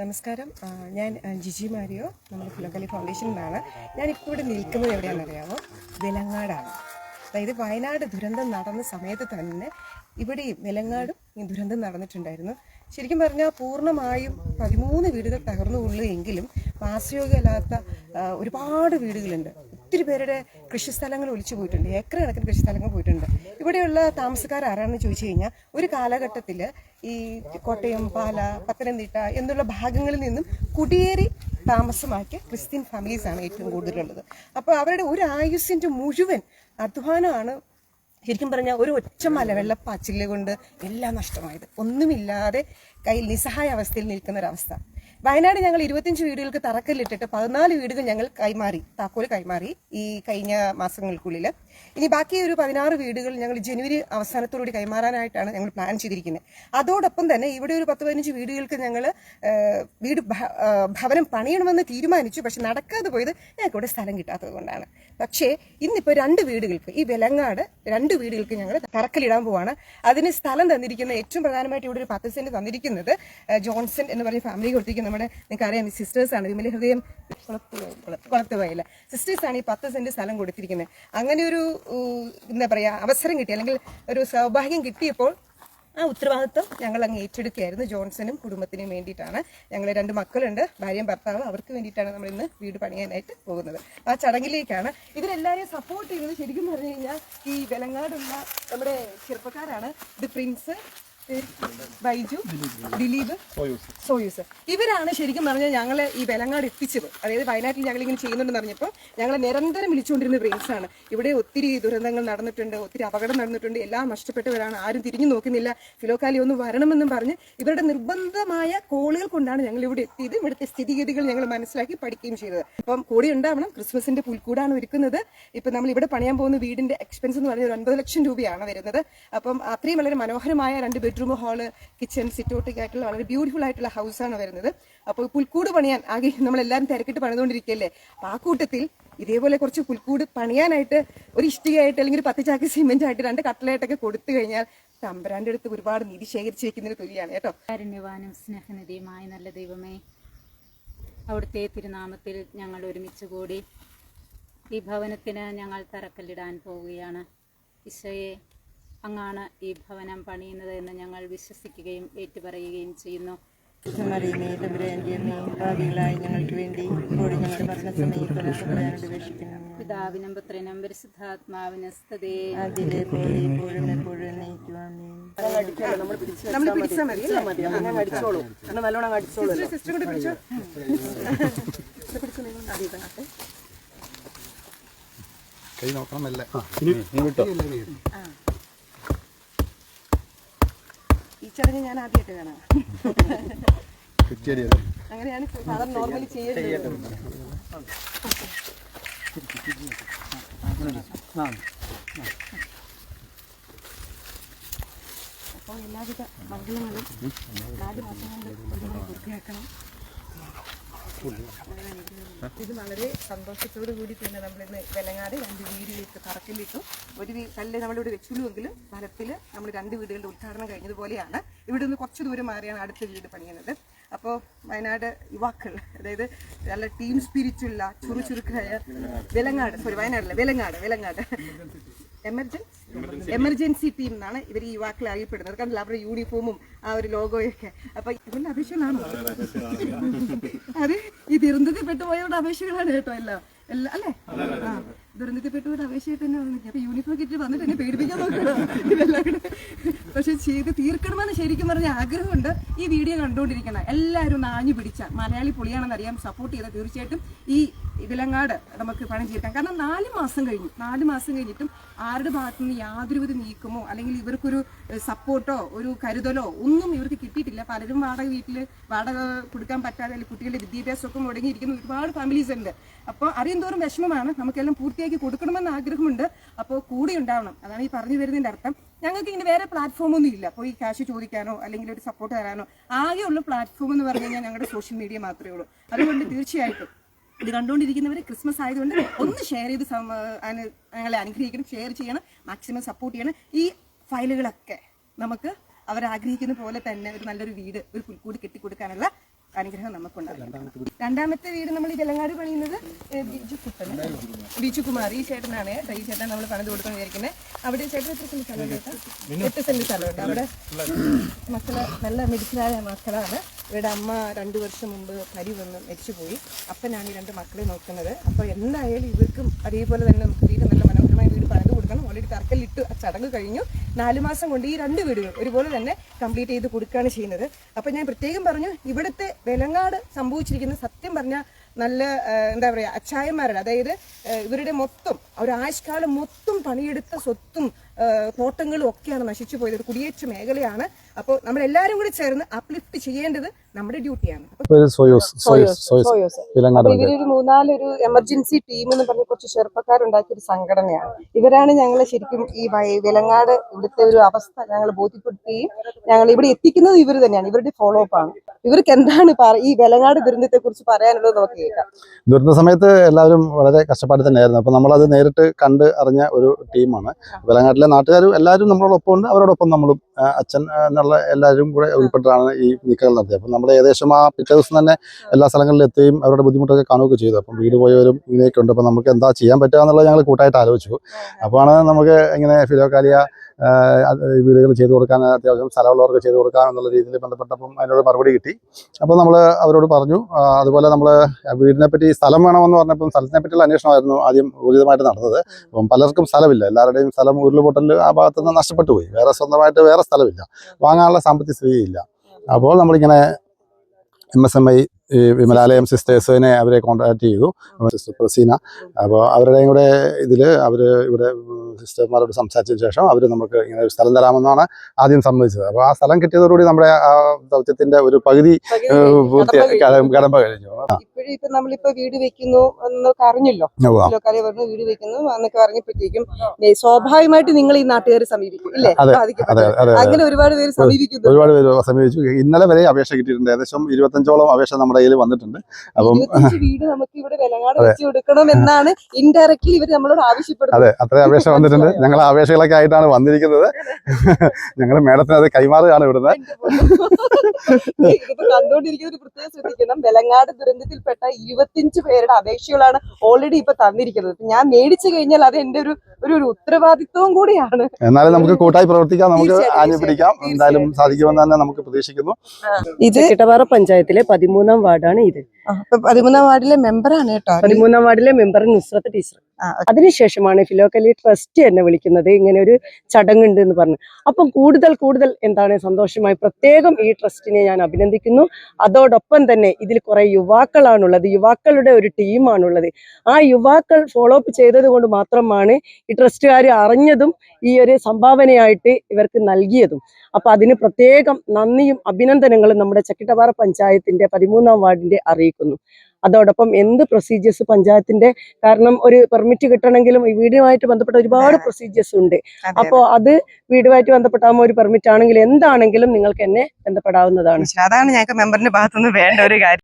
നമസ്കാരം. ഞാൻ ജിജി മാരിയോ നമ്മുടെ ഫിലോക്കലി ഫൗണ്ടേഷനിലാണ്. ഞാനിപ്പോൾ ഇവിടെ നിൽക്കുന്നത് എവിടെയാണെന്ന് അറിയാമോ വെലങ്ങാടാണ്. അതായത് വയനാട് ദുരന്തം നടന്ന സമയത്ത് തന്നെ ഇവിടെ വിലങ്ങാടും ഈ ദുരന്തം നടന്നിട്ടുണ്ടായിരുന്നു. ശരിക്കും പറഞ്ഞാൽ പൂർണമായും പതിമൂന്ന് വീടുകൾ തകർന്നു എങ്കിലും വാസയോഗ്യമല്ലാത്ത ഒരുപാട് വീടുകളുണ്ട്. ഒത്തിരി പേരുടെ കൃഷിസ്ഥലങ്ങൾ ഒലിച്ചു പോയിട്ടുണ്ട്. ഏക്കർ കണക്കിന് കൃഷിസ്ഥലങ്ങൾ പോയിട്ടുണ്ട്. ഇവിടെയുള്ള താമസക്കാർ ആരാണെന്ന് ചോദിച്ചു കഴിഞ്ഞാൽ ഒരു കാലഘട്ടത്തിൽ ഈ കോട്ടയം പാല പത്തനംതിട്ട എന്നുള്ള ഭാഗങ്ങളിൽ നിന്നും കുടിയേറി താമസമാക്കിയ ക്രിസ്ത്യൻ ഫാമിലീസ് ആണ് ഏറ്റവും കൂടുതലുള്ളത്. അപ്പോൾ അവരുടെ ഒരു ആയുസിന്റെ മുഴുവൻ അധ്വാനമാണ് ശരിക്കും പറഞ്ഞാൽ ഒരു ഒറ്റ മലവെള്ളപ്പാച്ചിൽ കൊണ്ട് എല്ലാം നഷ്ടമായത്. ഒന്നുമില്ലാതെ കയ്യിൽ നിസ്സഹായ അവസ്ഥയിൽ നിൽക്കുന്ന ഒരവസ്ഥ. വയനാട് ഞങ്ങൾ ഇരുപത്തിയഞ്ച് വീടുകൾക്ക് തറക്കല്ലിട്ടിട്ട് പതിനാല് വീടുകൾ ഞങ്ങൾ കൈമാറി താക്കോൽ കൈമാറി ഈ കഴിഞ്ഞ മാസങ്ങൾക്കുള്ളിൽ ഇനി ബാക്കി ഒരു പതിനാറ് വീടുകൾ ഞങ്ങൾ ജനുവരി അവസാനത്തോടുകൂടി കൈമാറാനായിട്ടാണ് ഞങ്ങൾ പ്ലാൻ ചെയ്തിരിക്കുന്നത്. അതോടൊപ്പം തന്നെ ഇവിടെ ഒരു പത്ത് പതിനഞ്ച് വീടുകൾക്ക് ഞങ്ങൾ വീട് ഭവനം പണിയണമെന്ന് തീരുമാനിച്ചു. പക്ഷെ നടക്കാതെ പോയത് ഞങ്ങൾക്ക് ഇവിടെ സ്ഥലം കിട്ടാത്തത് പക്ഷേ ഇന്നിപ്പോൾ രണ്ട് വീടുകൾക്ക് ഈ വെലങ്ങാട് രണ്ട് വീടുകൾക്ക് ഞങ്ങൾ തറക്കല്ലിടാൻ പോവാണ്. അതിന് സ്ഥലം തന്നിരിക്കുന്ന ഏറ്റവും പ്രധാനമായിട്ട് ഇവിടെ ഒരു പത്ത് സെന്റ് തന്നിരിക്കുന്നത് ജോൺസൺ എന്ന് പറഞ്ഞ ഫാമിലി കൊടുത്തിരിക്കുന്ന നമ്മുടെ സിസ്റ്റേഴ്സ് ആണ് വിമല ഹൃദയം കുളത്തുവയല സിസ്റ്റേഴ്സ് സിസ്റ്റേഴ്സാണ് ഈ പത്ത് സെന്റ് സ്ഥലം കൊടുത്തിരിക്കുന്നത്. അങ്ങനെ ഒരു എന്താ പറയുക അവസരം കിട്ടി. അല്ലെങ്കിൽ ഒരു സൗഭാഗ്യം കിട്ടിയപ്പോൾ ആ ഉത്തരവാദിത്വം ഞങ്ങൾ അങ്ങ് ഏറ്റെടുക്കുകയായിരുന്നു. ജോൺസനും കുടുംബത്തിനും വേണ്ടിയിട്ടാണ്. ഞങ്ങൾ രണ്ട് മക്കളുണ്ട്. ഭാര്യയും ഭർത്താവും അവർക്ക് വേണ്ടിയിട്ടാണ് നമ്മൾ ഇന്ന് വീട് പണിയാനായിട്ട് പോകുന്നത്. ആ ചടങ്ങിലേക്കാണ് ഇവരെല്ലാവരെയും സപ്പോർട്ട് ചെയ്യുന്നത് ശരിക്കും പറഞ്ഞു കഴിഞ്ഞാൽ ഈ വെലങ്ങാടുള്ള നമ്മുടെ ചെറുപ്പക്കാരാണ്. ഇത് പ്രിൻസ് പേര് ബൈജു ദിലീപ് സോയൂസ്. ഇവരാണ് ശരിക്കും പറഞ്ഞാൽ ഞങ്ങളെ ഈ വെലങ്ങാട് എത്തിച്ചത്. അതായത് വയനാട്ടിൽ ഞങ്ങൾ ഇങ്ങനെ ചെയ്യുന്നുണ്ടെന്ന് പറഞ്ഞപ്പോൾ ഞങ്ങളെ നിരന്തരം വിളിച്ചുകൊണ്ടിരുന്ന ബ്രെയിൻസാണ് ഇവിടെ ഒത്തിരി ദുരന്തങ്ങൾ നടന്നിട്ടുണ്ട് ഒത്തിരി അപകടം നടന്നിട്ടുണ്ട്. എല്ലാം നഷ്ടപ്പെട്ടവരാണ്. ആരും തിരിഞ്ഞു നോക്കുന്നില്ല. ഫിലോക്കാലി ഒന്ന് വരണമെന്നും പറഞ്ഞ് ഇവരുടെ നിർബന്ധമായ കോളുകൾ കൊണ്ടാണ് ഞങ്ങൾ ഇവിടെ എത്തിയത്. ഇവിടുത്തെ സ്ഥിതിഗതികൾ ഞങ്ങൾ മനസ്സിലാക്കി പഠിക്കുകയും ചെയ്തത്. അപ്പം കൂടെ ഉണ്ടാവണം. ക്രിസ്മസിന്റെ പുൽക്കൂടാണ് ഒരുക്കുന്നത്. ഇപ്പൊ നമ്മൾ ഇവിടെ പണിയാൻ പോകുന്ന വീടിന്റെ എക്സ്പെൻസ് എന്ന് പറഞ്ഞാൽ ഒരു ഒൻപത് ലക്ഷം രൂപയാണ് വരുന്നത്. അപ്പം അത്രയും വളരെ മനോഹരമായ രണ്ട് ബെഡ്റൂം ഹാൾ കിച്ചൺ സിറ്റോട്ടിക് ആയിട്ടുള്ള വളരെ ബ്യൂട്ടിഫുൾ ആയിട്ടുള്ള ഹൗസാണ് വരുന്നത്. അപ്പോൾ പുൽക്കൂട് പണിയാൻ ആകെ നമ്മളെല്ലാവരും തിരക്കിട്ട് പണിതുകൊണ്ടിരിക്കുകയല്ലേ? അപ്പോൾ ആ കൂട്ടത്തിൽ ഇതേപോലെ കുറച്ച് പുൽക്കൂട് പണിയാനായിട്ട് ഒരു ഇഷ്ടികയായിട്ട് അല്ലെങ്കിൽ പത്ത് ചാക്ക് സിമെന്റ് ആയിട്ട് രണ്ട് കട്ടലായിട്ടൊക്കെ കൊടുത്തു കഴിഞ്ഞാൽ തമ്പരാന്റെ അടുത്ത് ഒരുപാട് നിധി ശേഖരിച്ച് വെക്കുന്നതിന് തുല്യമാണ് കേട്ടോ. കാരുണ്യവാനും സ്നേഹനിധിയുമായ നല്ല ദൈവമേ അവിടുത്തെ തിരുനാമത്തിൽ ഞങ്ങൾ ഒരുമിച്ച് കൂടി ഈ ഭവനത്തിന് ഞങ്ങൾ തറക്കല്ലിടാൻ പോവുകയാണ്. ഈശോയെ അങ്ങാണ് ഈ ഭവനം പണിയുന്നത് എന്ന് ഞങ്ങൾ വിശ്വസിക്കുകയും ഏറ്റുപറയുകയും ചെയ്യുന്നു. മറിയമേ തമ്പുരാന്റെ അമ്മേ ഭാവികളായി ഞങ്ങൾക്ക് വേണ്ടി ഞങ്ങളുടെ അപേക്ഷിക്കുന്നു. പിതാവിനും പുത്രനും പരിശുദ്ധാത്മാവിനും സ്തുതേ. അതിലെ പോലെ എപ്പോഴും നയിക്കുവാമേ നമ്മൾ പിടിച്ചാൽ മതി. അങ്ങനെ അടിച്ചോളൂ. നല്ലോണം അടിച്ചോളൂ. സിസ്റ്റർ കൂടെ പിടിച്ചോ? കൈ നോക്കണം അല്ലേ ഈ ചടങ്ങ് ഞാൻ ആദ്യമായിട്ട് കാണാം. അങ്ങനെയാണ് സാധാരണ നോർമലി ചെയ്യുന്നത് അപ്പോൾ എല്ലാവിധ മംഗളങ്ങളും നാല് മാസം കൊണ്ട് പൂർത്തിയാക്കണം. ഇത് വളരെ സന്തോഷത്തോടു കൂടി തന്നെ നമ്മളിന്ന് വിലങ്ങാതെ രണ്ട് വീടുകൾക്ക് തറക്കല്ലിട്ടു ഒരു വീ കല്ല് നമ്മളിവിടെ വെച്ചുള്ളൂവെങ്കിലും ഫലത്തിൽ നമ്മൾ രണ്ട് വീടുകളുടെ ഉദ്ഘാടനം കഴിഞ്ഞതുപോലെയാണ് ഇവിടെ നിന്ന് കുറച്ച് ദൂരം മാറിയാണ് അടുത്ത വീട് പണിയുന്നത്. അപ്പോൾ വയനാട് യുവാക്കൾ അതായത് നല്ല ടീം സ്പിരിറ്റുള്ള ചുറുചുറുക്കായ Vilangad sorry വയനാടല്ല Vilangad Vilangad. Emergency emergency team എന്നാണ് ഇവർ ഈ യുവാക്കളെ അറിയപ്പെടുന്നത്. കണ്ടില്ല അവരുടെ യൂണിഫോമും ആ ഒരു ലോഗോയൊക്കെ അപ്പൊ ഇവരുടെ അഭിഷേകമാണ്? അത് ഈ ദുരന്തത്തിൽ പെട്ടുപോയവരുടെ അപേക്ഷകളാണ് കേട്ടോ എല്ലാം. എല്ലാ അല്ലേ? ആ ദുരന്തത്തിൽ പെട്ടുപോയ അപേക്ഷയായിട്ട് തന്നെ വന്നിട്ട് അപ്പൊ യൂണിഫോം കിട്ടി വന്നിട്ട് എന്നെ പേടിപ്പിക്കാൻ നോക്കണം. ഇതെല്ലാം കൂടെ പക്ഷെ ചെയ്ത് തീർക്കണമെന്ന് ശരിക്കും പറഞ്ഞ ആഗ്രഹമുണ്ട്. ഈ വീഡിയോ കണ്ടുകൊണ്ടിരിക്കണം എല്ലാവരും നാഞ്ഞു പിടിച്ച മലയാളി പൊളിയാണെന്ന് അറിയാം സപ്പോർട്ട് ചെയ്ത തീർച്ചയായിട്ടും ഈ ഇതിലങ്ങാട് നമുക്ക് പണം ചെയ്യിക്കാം കാരണം നാല് മാസം കഴിഞ്ഞു. നാല് മാസം കഴിഞ്ഞിട്ടും ആരുടെ ഭാഗത്തു നിന്ന് യാതൊരുവിധ നീക്കമോ അല്ലെങ്കിൽ ഇവർക്കൊരു സപ്പോർട്ടോ ഒരു കരുതലോ ഒന്നും ഇവർക്ക് കിട്ടിയിട്ടില്ല. പലരും വാടക വീട്ടിൽ വാടക കൊടുക്കാൻ പറ്റാതെ അല്ലെങ്കിൽ കുട്ടികളുടെ വിദ്യാഭ്യാസമൊക്കെ മുടങ്ങിയിരിക്കുന്ന. ഒരുപാട് ഫാമിലീസ് ഉണ്ട്. അപ്പോൾ അറിയും തോറും വിഷമമാണ്. നമുക്കെല്ലാം പൂർത്തിയാക്കി കൊടുക്കണമെന്ന് ആഗ്രഹമുണ്ട്. അപ്പോൾ കൂടെ ഉണ്ടാവണം. അതാണ് ഈ പറഞ്ഞു വരുന്നതിന്റെ അർത്ഥം. ഞങ്ങൾക്ക് ഇങ്ങനെ വേറെ പ്ലാറ്റ്ഫോമൊന്നും ഇല്ല. ഈ ക്യാഷ് ചോദിക്കാനോ അല്ലെങ്കിൽ ഒരു സപ്പോർട്ട് തരാനോ ആകെയുള്ള പ്ലാറ്റ്ഫോം എന്ന് പറഞ്ഞു കഴിഞ്ഞാൽ ഞങ്ങളുടെ സോഷ്യൽ മീഡിയ മാത്രമേ ഉള്ളൂ. അതുകൊണ്ട് തീർച്ചയായിട്ടും ഇത് കണ്ടുകൊണ്ടിരിക്കുന്നവർ ക്രിസ്മസ് ആയതുകൊണ്ട് ഒന്ന് ഷെയർ ചെയ്ത് ഞങ്ങളെ അനുഗ്രഹിക്കണം ഷെയർ ചെയ്യണം മാക്സിമം സപ്പോർട്ട് ചെയ്യണം. ഈ ഫയലുകളൊക്കെ നമുക്ക് അവർ ആഗ്രഹിക്കുന്ന പോലെ തന്നെ ഒരു നല്ലൊരു വീട് ഒരു പുൽക്കൂട് കെട്ടിക്കൊടുക്കാനുള്ള അനുഗ്രഹം നമുക്കുണ്ടാകും. രണ്ടാമത്തെ വീട് നമ്മൾ ഈ തെലങ്കാട് പണിയുന്നത് ബിജു കുട്ടൻ. ബിജു കുമാർ. ഈ ചേട്ടനാണ് കേട്ടോ. ഈ ചേട്ടൻ നമ്മൾ പണിത് കൊടുക്കാൻ വിചാരിക്കുന്നത് അവിടെ ചേട്ടൻ എത്ര സെന്റ് സ്ഥലം കേട്ടോ? എട്ട് സെന്റ് സ്ഥലമുണ്ട് അവിടെ മക്കൾ നല്ല മെഡിക്കലായ മക്കളാണ്. ഇവിടെ അമ്മ രണ്ടു വർഷം മുമ്പ് പരി വന്ന് മരിച്ചുപോയി. അപ്പനാണ് ഈ രണ്ട് മക്കളെ നോക്കുന്നത്. അപ്പോൾ എന്തായാലും ഇവർക്കും അതേപോലെ തന്നെ വീട് നല്ല മനോഹരമായ വീട് പണിത് കൊടുക്കണം. ഓൾറെഡി തറക്കല്ലിട്ട് ചടങ്ങ് കഴിഞ്ഞു. നാല് മാസം കൊണ്ട് ഈ രണ്ട് വീടുകൾ ഒരുപോലെ തന്നെ കംപ്ലീറ്റ് ചെയ്ത് കൊടുക്കുകയാണ് ചെയ്യുന്നത്. അപ്പോൾ ഞാൻ പ്രത്യേകം പറഞ്ഞു ഇവിടുത്തെ വെലങ്ങാട് സംഭവിച്ചിരിക്കുന്ന സത്യം പറഞ്ഞാൽ നല്ല എന്താ പറയുക അച്ചായന്മാരുടെ അതായത് ഇവരുടെ മൊത്തം ഒരു ആയുഷ്കാലം മൊത്തം പണിയെടുത്ത സ്വത്തും തോട്ടങ്ങളും ഒക്കെയാണ് നശിച്ചു പോയത്. ഒരു കുടിയേറ്റ മേഖലയാണ്. അപ്പോൾ നമ്മളെല്ലാവരും കൂടി ചേർന്ന് അപ്ലിഫ്റ്റ് ചെയ്യേണ്ടത് നമ്മുടെ ഡ്യൂട്ടിയാണ്. ഇവരൊരു മൂന്നാലൊരു എമർജൻസി ടീം എന്ന് പറഞ്ഞ കുറച്ച് ചെറുപ്പക്കാരുണ്ടാക്കിയ ഒരു സംഘടനയാണ്. ഇവരാണ് ഞങ്ങളെ ശരിക്കും ഈ വിലങ്ങാട് ഇവിടുത്തെ ഒരു അവസ്ഥ ഞങ്ങൾ ബോധ്യപ്പെടുത്തുകയും ഞങ്ങൾ ഇവിടെ എത്തിക്കുന്നത് ഇവർ തന്നെയാണ്. ഇവരുടെ ഫോളോ അപ്പ് ആണ്. ഇവർക്ക് എന്താണ് ഈ വിലങ്ങാട് ദുരന്തത്തെ കുറിച്ച് പറയാനുള്ളത് നമുക്ക് കേൾക്കാം. ദുരന്ത സമയത്ത് എല്ലാവരും വളരെ കഷ്ടപ്പാട് തന്നെയായിരുന്നു. അപ്പൊ നമ്മളത് നേരിട്ട് കണ്ട് അറിഞ്ഞ ഒരു ടീമാണ് വിലങ്ങാട്ടിലെ നാട്ടുകാരും എല്ലാവരും നമ്മളോടൊപ്പം ഉണ്ട് അവരോടൊപ്പം നമ്മളും അച്ഛൻ എന്നുള്ള എല്ലാവരും കൂടെ ഉൾപ്പെട്ടാണ് ഈ നീക്കങ്ങൾ നടത്തിയത്. അപ്പം നമ്മൾ ഏകദേശം ആ പിറ്റേ ദിവസം തന്നെ എല്ലാ സ്ഥലങ്ങളിലും എത്തുകയും അവരുടെ ബുദ്ധിമുട്ടൊക്കെ കാണുകയൊക്കെ ചെയ്തു. അപ്പം വീട് പോയവരും ഇങ്ങനെയൊക്കെ ഉണ്ട്. അപ്പം നമുക്ക് എന്താ ചെയ്യാൻ പറ്റുക എന്നുള്ളത് ഞങ്ങൾ കൂട്ടായിട്ട് ആലോചിച്ചു. അപ്പോഴാണ് നമുക്ക് ഇങ്ങനെ ഫിലോക്കാലിയ വീടുകൾ ചെയ്തു കൊടുക്കാൻ അത്യാവശ്യം സ്ഥലമുള്ളവർക്ക് ചെയ്തു കൊടുക്കാം എന്നുള്ള രീതിയിൽ ബന്ധപ്പെട്ടപ്പം അതിനോട് മറുപടി കിട്ടി. അപ്പോൾ നമ്മൾ അവരോട് പറഞ്ഞു അതുപോലെ നമ്മൾ വീടിനെ പറ്റി സ്ഥലം വേണമെന്ന് പറഞ്ഞപ്പം സ്ഥലത്തിനെ പറ്റിയുള്ള അന്വേഷണമായിരുന്നു ആദ്യം ഊർജിതമായിട്ട് നടന്നത്. അപ്പം പലർക്കും സ്ഥലമില്ല. എല്ലാവരുടെയും സ്ഥലം ഉരുളുപൊട്ടൽ ആ ഭാഗത്തുനിന്ന് നഷ്ടപ്പെട്ടു പോയി. വേറെ സ്വന്തമായിട്ട് വേറെ സ്ഥലമില്ല. വാങ്ങാനുള്ള സാമ്പത്തിക സ്ഥിതിയില്ല. അപ്പോൾ നമ്മളിങ്ങനെ എം എസ് എം ഐ ഈ വിമലാലയം സിസ്റ്റേഴ്സിനെ അവരെ കോൺടാക്ട് ചെയ്തു. സിസ്റ്റർ പ്രസീന. അപ്പോൾ അവരുടെയും കൂടെ ഇതിൽ അവർ ഇവിടെ സിസ്റ്റർമാരോട് സംസാരിച്ചതിന് ശേഷം അവർ നമുക്ക് ഇങ്ങനെ ഒരു സ്ഥലം തരാമെന്നാണ് ആദ്യം സമ്മതിച്ചത്. അപ്പോൾ ആ സ്ഥലം കിട്ടിയതോടുകൂടി നമ്മുടെ ആ ദൗത്യത്തിന്റെ ഒരു പകുതി കടമ്പ കഴിഞ്ഞു. ആ, ഇപ്പോഴും ഇപ്പൊ നമ്മളിപ്പോ വീട് വെക്കുന്നു എന്നൊക്കെ അറിഞ്ഞല്ലോ? ലോക്കാലി പറഞ്ഞു വീട് വെക്കുന്നു എന്നൊക്കെ അറിഞ്ഞപ്പോഴത്തേക്കും സ്വാഭാവികമായിട്ട് നിങ്ങൾ ഈ നാട്ടുകാരെ സമീപിക്കും ഇല്ലേ? അങ്ങനെ ഒരുപാട് പേര് സമീപിക്കുന്നു. ഒരുപാട് പേര് സമീപിച്ചു. ഇന്നലെ വരെ അപേക്ഷ കിട്ടിയിട്ടുണ്ട്. ഏകദേശം ഇരുപത്തഞ്ചോളം അപേക്ഷ നമ്മുടെ കയ്യിൽ വന്നിട്ടുണ്ട്. അപ്പം വീട് നമുക്ക് ഇവിടെ വിലങ്ങാട് വെച്ച് കൊടുക്കണം എന്നാണ് ഇൻഡയറക്ട്ലി ഇവർ നമ്മളോട് ആവശ്യപ്പെടുന്നത്. അതെ അത്ര അപേക്ഷ വന്നിട്ടുണ്ട്. ഞങ്ങൾ ആവേശകളൊക്കെ അപേക്ഷകളൊക്കെ ആയിട്ടാണ് വന്നിരിക്കുന്നത്. ഞങ്ങൾ മേഡത്തിന് അത് കൈമാറുകയാണ് ഇവിടുന്ന്. ഇതിപ്പോ കണ്ടുകൊണ്ടിരിക്കുന്ന ഒരു പ്രത്യേകം ശ്രദ്ധിക്കണം. വെലങ്ങാട് ദുരന്തത്തിൽപ്പെട്ട ഇരുപത്തിയഞ്ച് പേരുടെ അപേക്ഷകളാണ് ഓൾറെഡി ഇപ്പൊ തന്നിരിക്കുന്നത്. ഞാൻ മേടിച്ചു കഴിഞ്ഞാൽ അത് എന്റെ ഒരു ഒരു ഉത്തരവാദിത്വവും ഉത്തരവാദിത്വം കൂടിയാണ്. എന്നാലും നമുക്ക് കൂട്ടായി പ്രവർത്തിക്കാം. നമുക്ക് ആനുപിടിക്കാം ആഞ്ഞു പിടിക്കാം. എന്തായാലും സാധിക്കുമെന്ന് തന്നെ നമുക്ക് പ്രതീക്ഷിക്കുന്നു. ഇത് ചിട്ടപാറ പഞ്ചായത്തിലെ പതിമൂന്നാം വാർഡാണ് ഇത്. പതിമൂന്നാം വാർഡിലെ മെമ്പറാണ് കേട്ടോ. പതിമൂന്നാം വാർഡിലെ മെമ്പർ നുസ്രത്ത് ടീച്ചർ. അതിനുശേഷമാണ് ഫിലോക്കലി ട്രസ്റ്റ് എന്നെ വിളിക്കുന്നത്. ഇങ്ങനെ ഒരു ചടങ്ങുണ്ട് എന്ന് പറഞ്ഞു. അപ്പം കൂടുതൽ കൂടുതൽ എന്താണ് സന്തോഷമായി പ്രത്യേകം ഈ ട്രസ്റ്റിനെ ഞാൻ അഭിനന്ദിക്കുന്നു. അതോടൊപ്പം തന്നെ ഇതിൽ കുറെ യുവാക്കളാണുള്ളത്. യുവാക്കളുടെ ഒരു ടീമാണുള്ളത്. ആ യുവാക്കൾ ഫോളോ അപ്പ് ചെയ്തത് കൊണ്ട് മാത്രമാണ് ഈ ട്രസ്റ്റുകാർ അറിഞ്ഞതും ഈ ഒരു സംഭാവനയായിട്ട് ഇവർക്ക് നൽകിയതും. അപ്പൊ അതിന് പ്രത്യേകം നന്ദിയും അഭിനന്ദനങ്ങളും നമ്മുടെ ചക്കിട്ടപാറ പഞ്ചായത്തിന്റെ പതിമൂന്നാം വാർഡിന്റെ അറിയിക്കുന്നു. അതോടൊപ്പം എന്ത് പ്രൊസീജിയേഴ്സ് പഞ്ചായത്തിന്റെ? കാരണം ഒരു പെർമിറ്റ് കിട്ടണമെങ്കിലും ഈ വീടുമായിട്ട് ബന്ധപ്പെട്ട ഒരുപാട് പ്രൊസീജിയേഴ്സ് ഉണ്ട്. അപ്പോ അത് വീടുമായിട്ട് ബന്ധപ്പെട്ടാകുമ്പോൾ ഒരു പെർമിറ്റ് ആണെങ്കിലും എന്താണെങ്കിലും നിങ്ങൾക്ക് എന്നെ ബന്ധപ്പെടാവുന്നതാണ്. അതാണ് ഞങ്ങൾക്ക് മെമ്പറിന്റെ ഭാഗത്തുനിന്ന് വേണ്ട ഒരു കാര്യം.